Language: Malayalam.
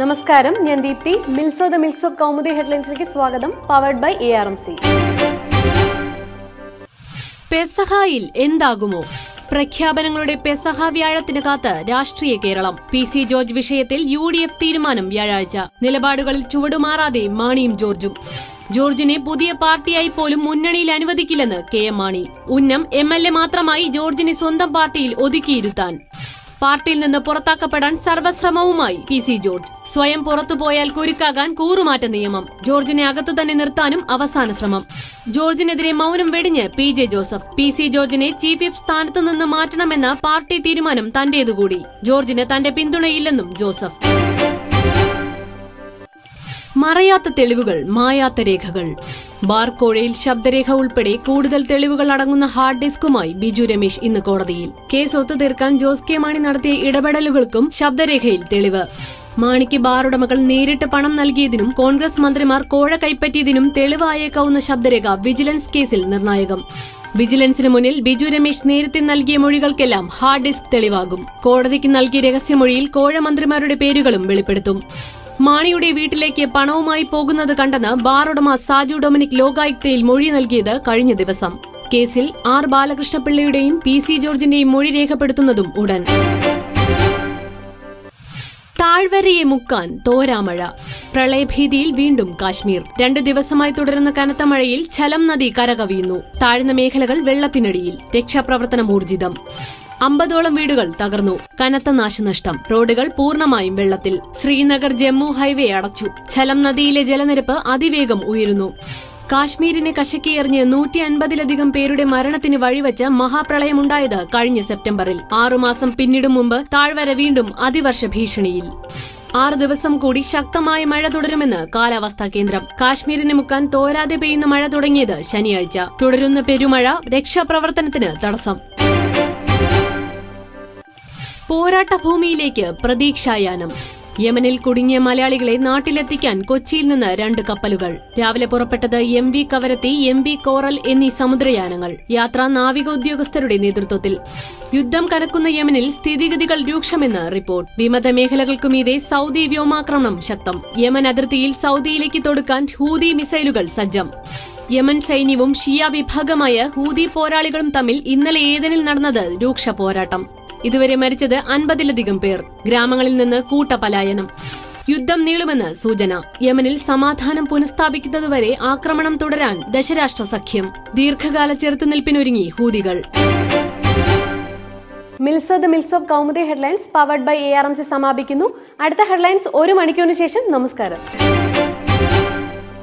നമസ്കാരം. ഞാൻ ദീപ്തി. മിൽസോ ദ മിൽസ് ഓഫ് കൗമുദി ഹെഡ്ലൈൻസിലേക്ക് സ്വാഗതം. Powered by A R M C പെസഹായിൽ എന്താകുമോ? പ്രഖ്യാപനങ്ങളുടെ പെസഹ വ്യാഴത്തിന് കാത്ത് രാഷ്ട്രീയ കേരളം. പി സി ജോർജ് വിഷയത്തിൽ യു ഡി എഫ് തീരുമാനം വ്യാഴാഴ്ച. നിലപാടുകളിൽ ചുവടുമാറാതെ മാണിയും ജോർജും. ജോർജിനെ പുതിയ പാർട്ടിയായി പോലും മുന്നണിയിൽ അനുവദിക്കില്ലെന്ന് കെ എം മാണി. ഉന്നം എം എൽ എ മാത്രമായി ജോർജിനെ സ്വന്തം പാർട്ടിയിൽ ഒതുക്കിയിരുത്താൻ. പാർട്ടിയിൽ നിന്ന് പുറത്താക്കപ്പെടാൻ സർവശ്രമവുമായി പി സി ജോർജ്. സ്വയം പുറത്തുപോയാൽ കുരുക്കാകാൻ കൂറുമാറ്റ നിയമം. ജോർജിനെ അകത്തു തന്നെ നിർത്താനും അവസാന ശ്രമം. ജോർജിനെതിരെ മൗനം വെടിഞ്ഞ് P J Joseph. P C ജോർജിനെ ചീഫ് വിപ്പ് സ്ഥാനത്തു നിന്ന് മാറ്റണമെന്ന പാർട്ടി തീരുമാനം തന്റേതുകൂടി. ജോർജിന് തന്റെ പിന്തുണയില്ലെന്നും ജോസഫ്. മറയാത്ത തെളിവുകൾ മായാത്ത രേഖകൾ. ബാർക്കോഴയിൽ ശബ്ദരേഖ ഉൾപ്പെടെ കൂടുതൽ തെളിവുകൾ അടങ്ങുന്ന ഹാർഡ് ഡിസ്കുമായി ബിജു രമേശ് ഇന്ന് കോടതിയിൽ. കേസ് ഒത്തുതീർക്കാൻ ജോസ് കെ മാണി നടത്തിയ ഇടപെടലുകൾക്കും ശബ്ദരേഖയിൽ തെളിവ്. മാണിക്ക് ബാറുടമകൾ നേരിട്ട് പണം നൽകിയതിനും കോൺഗ്രസ് മന്ത്രിമാർ കോഴ കൈപ്പറ്റിയതിനും തെളിവായേക്കാവുന്ന ശബ്ദരേഖ വിജിലൻസ് കേസിൽ നിർണായകം. വിജിലൻസിന് മുന്നിൽ ബിജു രമേശ് നേരത്തെ നൽകിയ മൊഴികൾക്കെല്ലാം ഹാർഡ് ഡിസ്ക് തെളിവാകും. കോടതിക്ക് നൽകിയ രഹസ്യമൊഴിയിൽ കോഴ മന്ത്രിമാരുടെ പേരുകളും വെളിപ്പെടുത്തും. മാണിയുടെ വീട്ടിലേക്ക് പണവുമായി പോകുന്നത് കണ്ടെന്ന് ബാർ ഉടമ സാജു ഡൊമിനിക് ലോകായുക്തയിൽ മൊഴി നൽകിയത് കഴിഞ്ഞ ദിവസം. കേസിൽ ആർ ബാലകൃഷ്ണപിള്ളയുടെയും പി സി ജോർജിന്റെയും മൊഴി രേഖപ്പെടുത്തുന്നതും ഉടൻ. താഴ്വരയെ മുക്കാൻ തോരാമഴ. പ്രളയഭീതിയിൽ വീണ്ടും കാശ്മീർ. രണ്ട് ദിവസമായി തുടരുന്ന കനത്ത മഴയിൽ ഛലം നദി കരകവിയുന്നു. താഴ്ന്ന മേഖലകൾ വെള്ളത്തിനടിയിൽ. രക്ഷാപ്രവർത്തനം ഊർജിതം. അമ്പതോളം വീടുകൾ തകർന്നു. കനത്ത നാശനഷ്ടം. റോഡുകൾ പൂർണമായും വെള്ളത്തിൽ. ശ്രീനഗർ ജമ്മു ഹൈവേ അടച്ചു. ഛലം നദിയിലെ ജലനിരപ്പ് അതിവേഗം ഉയരുന്നു. കാശ്മീരിനെ കശക്കിയെറിഞ്ഞ് നൂറ്റി അൻപതിലധികം പേരുടെ മരണത്തിന് വഴിവെച്ച മഹാപ്രളയമുണ്ടായത് കഴിഞ്ഞ സെപ്റ്റംബറിൽ. ആറുമാസം പിന്നിടും മുമ്പ് താഴ്വര വീണ്ടും അതിവർഷ ഭീഷണിയിൽ. ആറ് ദിവസം കൂടി ശക്തമായ മഴ തുടരുമെന്ന് കാലാവസ്ഥാ കേന്ദ്രം. കാശ്മീരിന് മുക്കാൻ തോരാതെ പെയ്യുന്ന മഴ തുടങ്ങിയത് ശനിയാഴ്ച. തുടരുന്ന പെരുമഴ രക്ഷാപ്രവർത്തനത്തിന് തടസ്സം. പോരാട്ട ഭൂമിയിലേക്ക് പ്രതീക്ഷായാനം യമനിൽ കുടുങ്ങിയ മലയാളികളെ നാട്ടിലെത്തിക്കാൻ കൊച്ചിയിൽ നിന്ന് രണ്ട് കപ്പലുകൾ. രാവിലെ പുറപ്പെട്ടത് M V Kavaratti M V Coral എന്നീ സമുദ്രയാനങ്ങൾ. യാത്ര നാവിക ഉദ്യോഗസ്ഥരുടെ നേതൃത്വത്തിൽ. യുദ്ധം കനക്കുന്ന യമനിൽ സ്ഥിതിഗതികൾ രൂക്ഷമെന്ന് റിപ്പോർട്ട്. വിമത മേഖലകൾക്കുമീതെ സൗദി വ്യോമാക്രമണം ശക്തം. യമൻ അതിർത്തിയിൽ സൗദിയിലേക്ക് തൊടുക്കാൻ ഹൂതി മിസൈലുകൾ സജ്ജം. യമൻ സൈന്യവും ഷിയ വിഭാഗമായ ഹൂതി പോരാളികളും തമ്മിൽ ഇന്നലെ ഏതനിൽ നടന്നത് രൂക്ഷ പോരാട്ടം. ഇതുവരെ മരിച്ചത് അൻപതിലധികം പേർ. ഗ്രാമങ്ങളിൽ നിന്ന് കൂട്ടപലായനം. യുദ്ധം നീളുമെന്ന് സൂചന. യമനിൽ സമാധാനം പുനഃസ്ഥാപിക്കുന്നതുവരെ ആക്രമണം തുടരാൻ ദശരാഷ്ട്ര സഖ്യം. ദീർഘകാല ചെറുത്തുനിൽപ്പിനൊരുങ്ങി ഹൂതികൾ. Mills the Mills Kaumudi headlines powered by A R M C സമാപിക്കുന്നു. അടുത്ത ഹെഡ്ലൈൻസ് ഒരു മണിക്കൂറിന് ശേഷം. നമസ്കാരം.